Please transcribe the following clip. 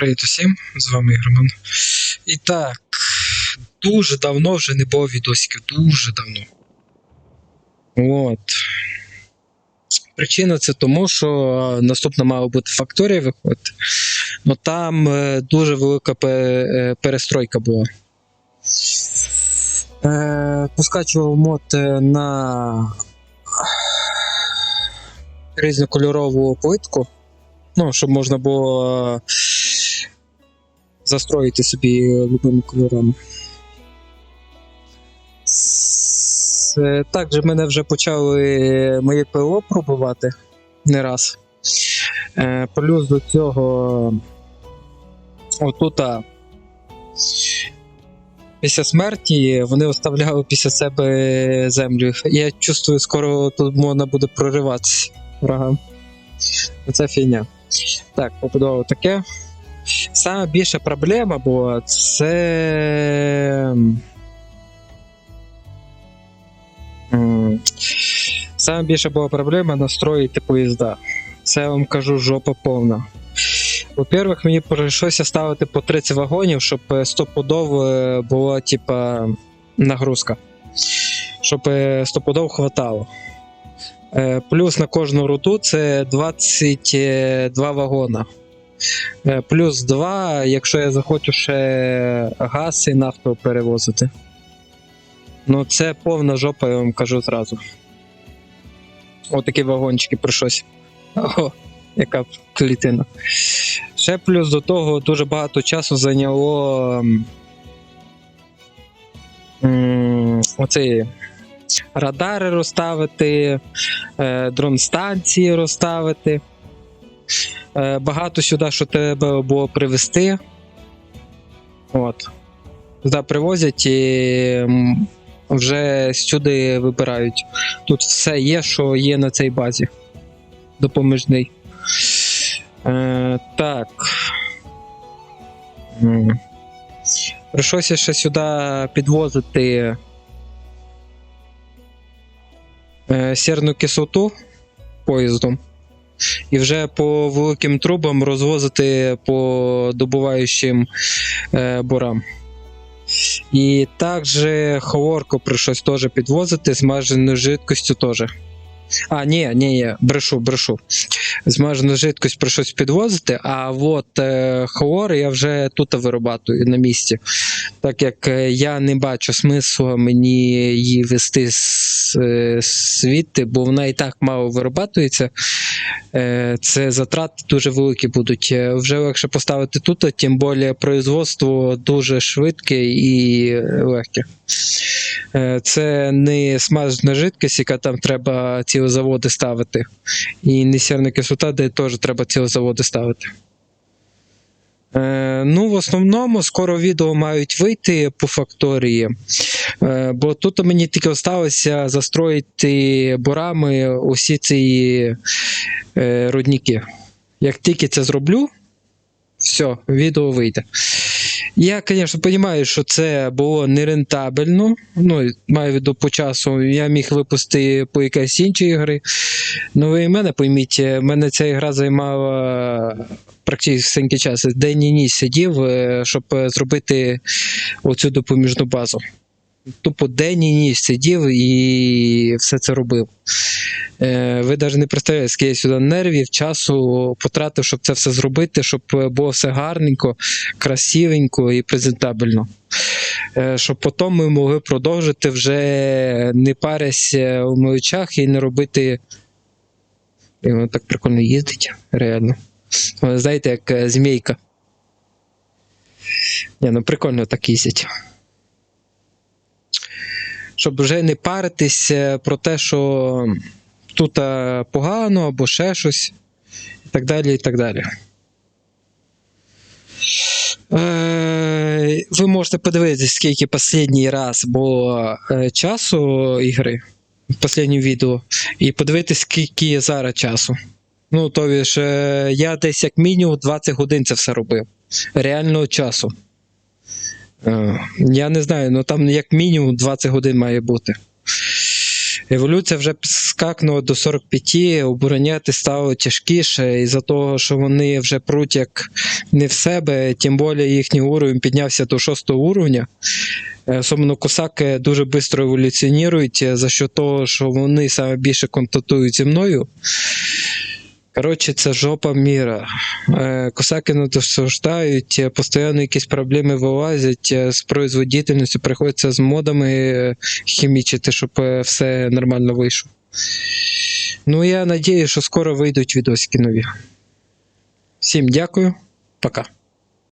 Привіт усім, з вами Роман. І так, дуже давно вже не було відосиків, дуже давно. От. Причина це тому, що наступна мала бути факторія виходити. Ну там е, дуже велика е, перестройка була. Е, поскачував мод на різнокольорову плитку. Ну, щоб можна було застроїти собі любими кольорами. Також мене вже почали моє ПО пробувати не раз. Е, Плюс до цього отута після смерті вони оставляли після себе землю. Я чувствую, скоро тут можна буде прориватися врагам. Це фігня. Так, побудова таке. Саме більша проблема була це. Саме більша була проблема настроїти поїзда. Це я вам кажу жопа повна. Во-первых, мені прийшлося ставити по 30 вагонів, щоб е, стопудово е, була типа нагрузка. Щоб е, стопудово хватало. Плюс на кожну руту це 22 вагона. Е, Плюс 2, якщо я захочу ще газ і нафту перевозити. Ну, це повна жопа, я вам кажу зразу. Отакі вагончики прийшлось. О, яка клітина. Ще плюс до того дуже багато часу зайняло. Оці радари розставити, е, дрон-станції розставити. Е, Багато сюди, що треба було привезти. От. Сюди привозять і вже сюди вибирають. Тут все є, що є на цій базі. Допоміжний. Е, так. Прийшлося ще сюди підвозити е, сірну кислоту поїздом. І вже по великим трубам розвозити по добуваючим е, борам. І також хлорку прийшлось теж підвозити, змажену жидкостю теж. А, ні, ні, ні, брешу, брешу. Змажену жидкость прийшлось підвозити, а от е, хлор я вже тут вирабатую на місці. Так як е, я не бачу смислу мені її вести з, е, звідти, бо вона і так мало вирабатується. Е, це затрати дуже великі будуть. Е, Вже легше поставити тут, тим більше производство дуже швидке і легке. Е, Це не смажена жидкість, яка там треба цілі заводи ставити. І не сірна кислота, де теж треба цілі заводи ставити. Ну, в основному, скоро відео мають вийти по факторії. Е, бо тут мені тільки залишилося застроїти борами усі ці е, рудники. Як тільки це зроблю, все, відео вийде. Я, звісно, розумію, що це було нерентабельно. Ну, маю в виду по часу. Я міг випустити по якійсь іншій ігри. Ну, ви і мене пойміть, мене ця ігра займала практично час. День і ніч сидів, е, щоб зробити оцю допоміжну базу. Тупо день і ніч сидів і все це робив. Е, Ви навіть не представляєте, скільки я сюди нервів, часу потратив, щоб це все зробити, щоб е, було все гарненько, красивенько і презентабельно. Е, Щоб потім ми могли продовжити вже не парясь у мелочах і не робити. І воно так прикольно їздить, реально. Знаєте, як змійка. Ні, ну прикольно так їздять щоб вже не паритись про те, що тут е, погано або ще щось, і так далі. і так далі. Е, Ви можете подивитися, скільки останній раз було е, часу ігри в останньому відео, і подивитися, скільки зараз часу. Ну, тобі ж, я десь як мінімум 20 годин це все робив. Реального часу. Е, Я не знаю, ну там як мінімум 20 годин має бути. Еволюція вже скакнула до 45, обороняти стало тяжкіше, із-за того, що вони вже пруть як не в себе, тим більше їхній уровень піднявся до 6 уровня. Е, Особливо косаки дуже швидко еволюціонують е, за що того, що вони саме більше контактують зі мною. Коротше, це жопа міра. Е, Косаки не досуждають, е, постійно якісь проблеми вилазять е, з производительністю, приходиться з модами хімічити, щоб все нормально вийшло. Ну, я надію, що скоро вийдуть відосики нові. Всім дякую, пока.